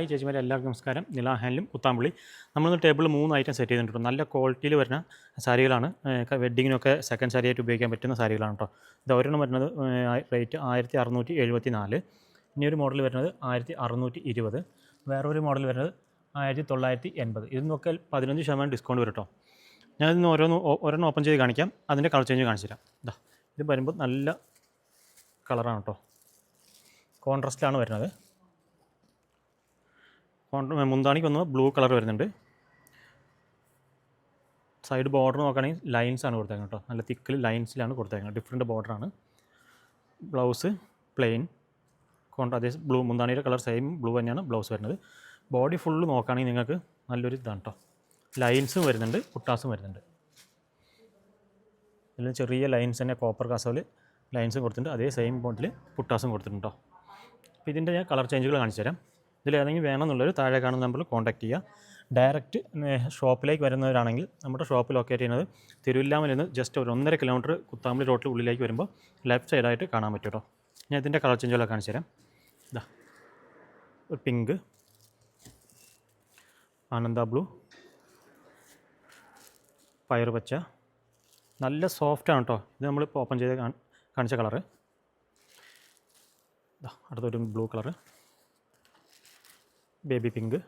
Hi ചേച്ചിമാരെ എല്ലാവർക്കും നമസ്കാരം. നില ഹാൻഡിലും കുത്താമ്പുള്ളി നമ്മളിന്ന് ടേബിൾ മൂന്ന് ഐറ്റം സെറ്റ് ചെയ്തിട്ടുണ്ട്. നല്ല ക്വാളിറ്റിയിൽ വരുന്ന സാരികളാണ്. വെഡ്ഡിങ്ങിനൊക്കെ സെക്കൻഡ് സാരി ആയിട്ട് ഉപയോഗിക്കാൻ പറ്റുന്ന സാരികളാണ് കേട്ടോ ഇത് ഒരെണ്ണം വരുന്നത് റേറ്റ് ആയിരത്തി അറുന്നൂറ്റി എഴുപത്തി നാല് ഇനി ഒരു മോഡൽ വരുന്നത് ആയിരത്തി അറുന്നൂറ്റി ഇരുപത് വേറൊരു മോഡൽ വരുന്നത് ആയിരത്തി തൊള്ളായിരത്തി എൺപത് ഇതിനൊക്കെ പതിനഞ്ച് ശതമാനം ഡിസ്കൗണ്ട് വരും കേട്ടോ ഞാൻ ഇന്ന് ഓരോന്ന് ഒരെണ്ണം ഓപ്പൺ ചെയ്ത് കാണിക്കാം. അതിന്റെ കളർ ചേഞ്ച് കാണിച്ചു തരാം. ഇതാ ഇത് വരുമ്പോൾ നല്ല കളറാണ് കേട്ടോ കോൺട്രാസ്റ്റിലാണ് വരുന്നത്. മുന്താണിക്ക് വന്ന് ബ്ലൂ കളർ വരുന്നുണ്ട്. സൈഡ് ബോർഡർ നോക്കുകയാണെങ്കിൽ ലൈൻസ് ആണ് കൊടുത്തേക്കുന്നത് കേട്ടോ. നല്ല തിക്കിൽ ലൈൻസിലാണ് കൊടുത്തേക്കുന്നത്. ഡിഫറെന്റ് ബോർഡറാണ് ബ്ലൗസ് പ്ലെയിൻ കൊണ്ട് അതേ ബ്ലൂ മുന്താണിയുടെ കളർ സെയിം ബ്ലൂ തന്നെയാണ് ബ്ലൗസ് വരുന്നത്. ബോഡി ഫുള്ള് നോക്കുകയാണെങ്കിൽ നിങ്ങൾക്ക് നല്ലൊരു ഇതാണ് കേട്ടോ. ലൈൻസും വരുന്നുണ്ട് പുട്ടാസും വരുന്നുണ്ട്. ഇതിൽ ചെറിയ ലൈൻസ് തന്നെ കോപ്പർ കാസോൽ ലൈൻസും കൊടുത്തിട്ടുണ്ട്. അതേ സെയിം ബോണ്ടിൽ പുട്ടാസും കൊടുത്തിട്ടുണ്ട് അപ്പോൾ ഇതിന്റെ ഞാൻ കളർ ചേഞ്ചുകൾ കാണിച്ചു തരാം. ഇതിൽ ഏതെങ്കിലും വേണമെന്നുള്ളൊരു താഴെ കാണുന്ന നമ്പറിൽ കോൺടാക്ട് ചെയ്യുക. ഡയറക്റ്റ് ഷോപ്പിലേക്ക് വരുന്നവരാണെങ്കിൽ നമ്മുടെ ഷോപ്പ് ലൊക്കേറ്റ് ചെയ്യുന്നത് തിരുവില്ലാമൽ നിന്ന് ജസ്റ്റ് ഒരു ഒന്നര കിലോമീറ്റർ കുത്താമ്പളി റോട്ടിൽ ഉള്ളിലേക്ക് വരുമ്പോൾ ലെഫ്റ്റ് സൈഡായിട്ട് കാണാൻ പറ്റും കേട്ടോ ഞാൻ ഇതിന്റെ കളർ ചേഞ്ചുകളൊക്കെ കാണിച്ചു തരാം. ഇതാ ഒരു പിങ്ക് ആനന്ദ ബ്ലൂ പയർ പച്ച. നല്ല സോഫ്റ്റാണ് കേട്ടോ ഇത് നമ്മളിപ്പോൾ ഓപ്പൺ ചെയ്ത് കാണിച്ച കളറ് അടുത്തൊരു blue colour baby pink.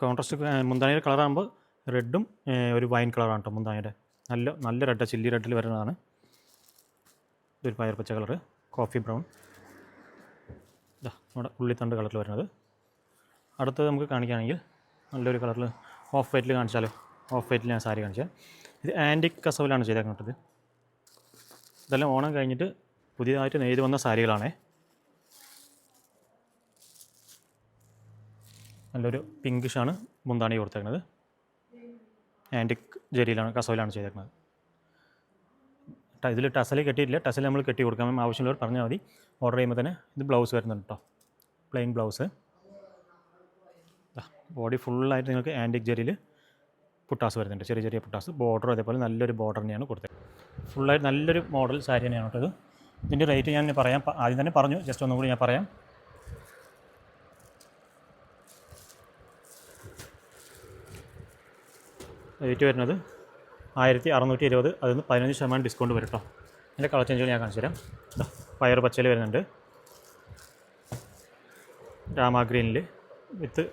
Contrast മുന്താണിയുടെ കളറാകുമ്പോൾ റെഡും ഒരു വൈൻ കളറാണ് കേട്ടോ മുന്താണിയുടെ നല്ല നല്ല റെഡ് ചില്ലി റെഡിൽ വരുന്നതാണ്. ഇതൊരു പയർ പച്ച കളറ് കോഫി ബ്രൗൺ നമ്മുടെ ഉള്ളിത്തണ്ട് കളറിൽ വരുന്നത്. അടുത്തത് നമുക്ക് കാണിക്കുകയാണെങ്കിൽ നല്ലൊരു കളറിൽ ഓഫ് വൈറ്റിൽ കാണിച്ചാലോ? ഓഫ് വൈറ്റിൽ ഞാൻ സാരി കാണിച്ചാൽ ഇത് ആന്റിക് കസവിലാണ് ചെയ്തേക്കുന്നത്. ഇതെല്ലാം ഓണം കഴിഞ്ഞിട്ട് പുതിയതായിട്ട് നെയ്ത് വന്ന സാരികളാണേ. നല്ലൊരു പിങ്കിഷാണ് മുന്താണി കൊടുത്തേക്കുന്നത്. ആന്റിക് ജരിയിലാണ് കസവിലാണ് ചെയ്തേക്കുന്നത്. ഇതിൽ ടസൽ കെട്ടിയിട്ടില്ല. ടസൽ നമ്മൾ കെട്ടി കൊടുക്കാൻ ആവശ്യമുള്ളവർ പറഞ്ഞാൽ മതി. ഓർഡർ ചെയ്യുമ്പോൾ തന്നെ ഇത് ബ്ലൗസ് വരുന്നുണ്ട് കേട്ടോ പ്ലെയിൻ ബ്ലൗസ്. ബോഡി ഫുള്ളായിട്ട് നിങ്ങൾക്ക് ആന്റിക് ജരിയിൽ പുട്ടാസ് വരുന്നുണ്ട്. ചെറിയ ചെറിയ പുട്ടാസ്. ബോർഡർ അതേപോലെ നല്ലൊരു ബോർഡർ തന്നെയാണ് കൊടുത്തത് ഫുള്ളായിട്ട് നല്ലൊരു മോഡൽ സാരി തന്നെയാണ് കേട്ടോ ഇത്. ഇതിന്റെ റേറ്റ് ഞാൻ പറയാം. ആദ്യം തന്നെ പറഞ്ഞു. ജസ്റ്റ് ഒന്നുകൂടി ഞാൻ പറയാം. റേറ്റ് വരുന്നത് ആയിരത്തി അറുന്നൂറ്റി ഇരുപത് അതിൽ നിന്ന് പതിനഞ്ച് ശതമാനം ഡിസ്കൗണ്ട് വരും കേട്ടോ എന്റെ കളർ ചേഞ്ചുകൾ ഞാൻ കാണിച്ചു തരാം. പയർ പച്ചയിൽ വരുന്നുണ്ട്. രാമ ഗ്രീനിൽ വിത്ത്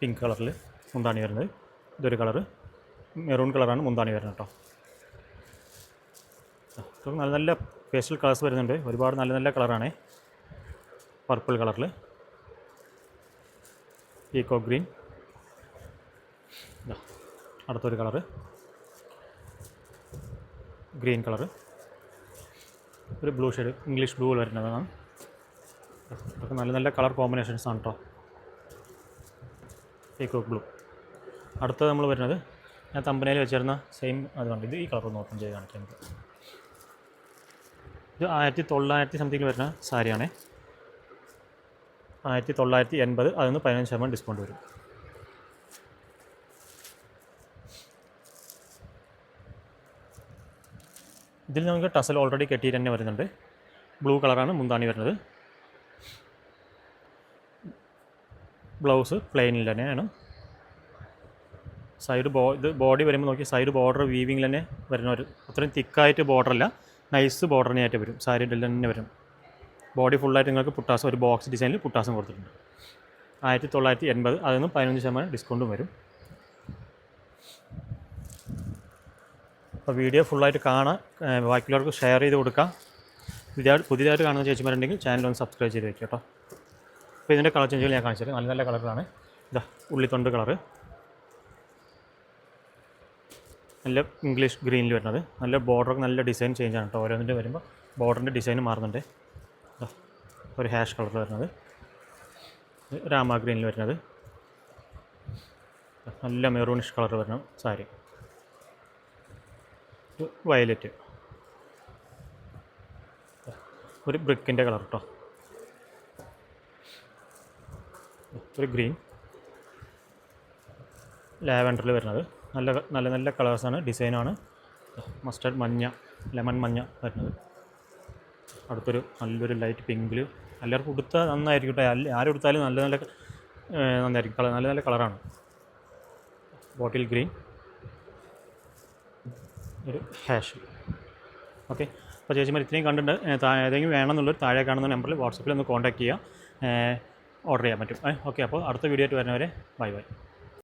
പിങ്ക് കളറിൽ മുന്താണി വരുന്നത്. ഇതൊരു കളർ മെറൂൺ കളറാണ് മുന്താണി വരുന്നത് കേട്ടോ നല്ല നല്ല പേസ്റ്റൽ കളേഴ്സ് വരുന്നുണ്ട്. ഒരുപാട് നല്ല നല്ല കളറാണ് പർപ്പിൾ കളറിൽ പീക്കോ ഗ്രീൻ അടുത്തൊരു കളറ് ഗ്രീൻ കളറ് ഒരു ബ്ലൂ ഷെയ്ഡ് ഇംഗ്ലീഷ് ബ്ലൂ വരുന്നതാണ് ഇതൊക്കെ നല്ല നല്ല കളർ കോമ്പിനേഷൻസ് ആണ് കേട്ടോ പീക്കോക്ക് ബ്ലൂ അടുത്തത് നമ്മൾ വരുന്നത് ഞാൻ തമ്പനയിൽ വെച്ചിരുന്ന സെയിം അതുകൊണ്ട് ഇത് ഈ കളർ ഒന്ന് ഓപ്പൺ ചെയ്ത് കാണിക്കാം ഇത് ആയിരത്തി തൊള്ളായിരത്തി സംതിങ്ങിൽ വരുന്ന സാരിയാണേ. ആയിരത്തി തൊള്ളായിരത്തി എൺപത് അതിൽ നിന്ന് പതിനഞ്ച് ശതമാനം ഡിസ്കൗണ്ട് വരും. ഇതിൽ നമുക്ക് ടസൽ ഓൾറെഡി കെട്ടിയിട്ട് തന്നെ വരുന്നുണ്ട്. ബ്ലൂ കളറാണ് മുന്താണി വരുന്നത്. ബ്ലൗസ് പ്ലെയിനിൽ തന്നെയാണ്. സൈഡ് ബോ ഇത് ബോഡി വരുമ്പോൾ നോക്കി സൈഡ് ബോർഡർ വീവിങ്ങിൽ തന്നെ വരുന്ന ഒരു അത്രയും തിക്കായിട്ട് ബോർഡറല്ല നൈസ് ബോർഡറിനെ ആയിട്ട് വരും. സാരിയുടെ തന്നെ വരും. ബോഡി ഫുള്ളായിട്ട് നിങ്ങൾക്ക് പുട്ടാസം ഒരു ബോക്സ് ഡിസൈനിൽ പുട്ടാസം കൊടുത്തിട്ടുണ്ട്. ആയിരത്തി തൊള്ളായിരത്തി എൺപത് അതിൽ നിന്ന് പതിനഞ്ച് ശതമാനം ഡിസ്കൗണ്ടും വരും. അപ്പോൾ വീഡിയോ ഫുള്ളായിട്ട് കാണാം. ബാക്കിയുള്ളവർക്ക് ഷെയർ ചെയ്ത് കൊടുക്കാം. പുതിയതായിട്ട് പുതിയതായിട്ട് കാണുന്ന ചേച്ചിമാരുണ്ടെങ്കിൽ ചാനൽ ഒന്ന് സബ്സ്ക്രൈബ് ചെയ്ത് വെക്കുക കേട്ടോ. അപ്പോൾ ഇതിന്റെ കളർ ചേഞ്ചുകൾ ഞാൻ കാണിച്ചത് നല്ല നല്ല കളറാണ്. ഇതാ ഉള്ളിത്തൊണ്ട് കളറ്. നല്ല ഇംഗ്ലീഷ് ഗ്രീനിൽ വരുന്നത്. നല്ല ബോർഡർ നല്ല ഡിസൈൻ ചേഞ്ച് ആണ് കേട്ടോ. ഓരോന്നിന്റെ വരുമ്പോൾ ബോർഡറിന്റെ ഡിസൈൻ മാറുന്നുണ്ട്. ഒരു ഹാഷ് കളർ വരുന്നത്. രാമ ഗ്രീനിൽ വരുന്നത്. നല്ല മെറൂണിഷ് കളർ വരണം സാരി. വയലറ്റ്. ഒരു ബ്രിക്കിന്റെ കളർ കേട്ടോ ഒരു ഗ്രീൻ. ലാവൻഡറിൽ വരുന്നത്. നല്ല നല്ല നല്ല കളേഴ്സാണ് ഡിസൈനാണ് മസ്റ്റർഡ് മഞ്ഞ ലെമൺ മഞ്ഞ വരുന്നത്. അടുത്തൊരു നല്ലൊരു ലൈറ്റ് പിങ്കിൽ എല്ലാവർക്കും ഉടുത്താൽ നന്നായിരിക്കും കേട്ടോ ആരും കൊടുത്താലും നല്ല നല്ല നന്നായിരിക്കും. കളർ നല്ല നല്ല കളറാണ് ബോട്ടിൽ ഗ്രീൻ ഒരു ഹാഷ് ഓക്കെ അപ്പോൾ ചേച്ചിമാർ ഇത്രയും കണ്ടിട്ട് ഏതെങ്കിലും വേണം ഏതെങ്കിലും വേണമെന്നുള്ളൊരു താഴെ കാണുന്ന നമ്പറിൽ വാട്സപ്പിൽ ഒന്ന് കോൺടാക്ട് ചെയ്യുക. ഓർഡർ ചെയ്യാൻ പറ്റും. ഓക്കെ. അപ്പോൾ അടുത്ത വീഡിയോ ആയിട്ട് വരുന്നവരെ ബൈ ബൈ.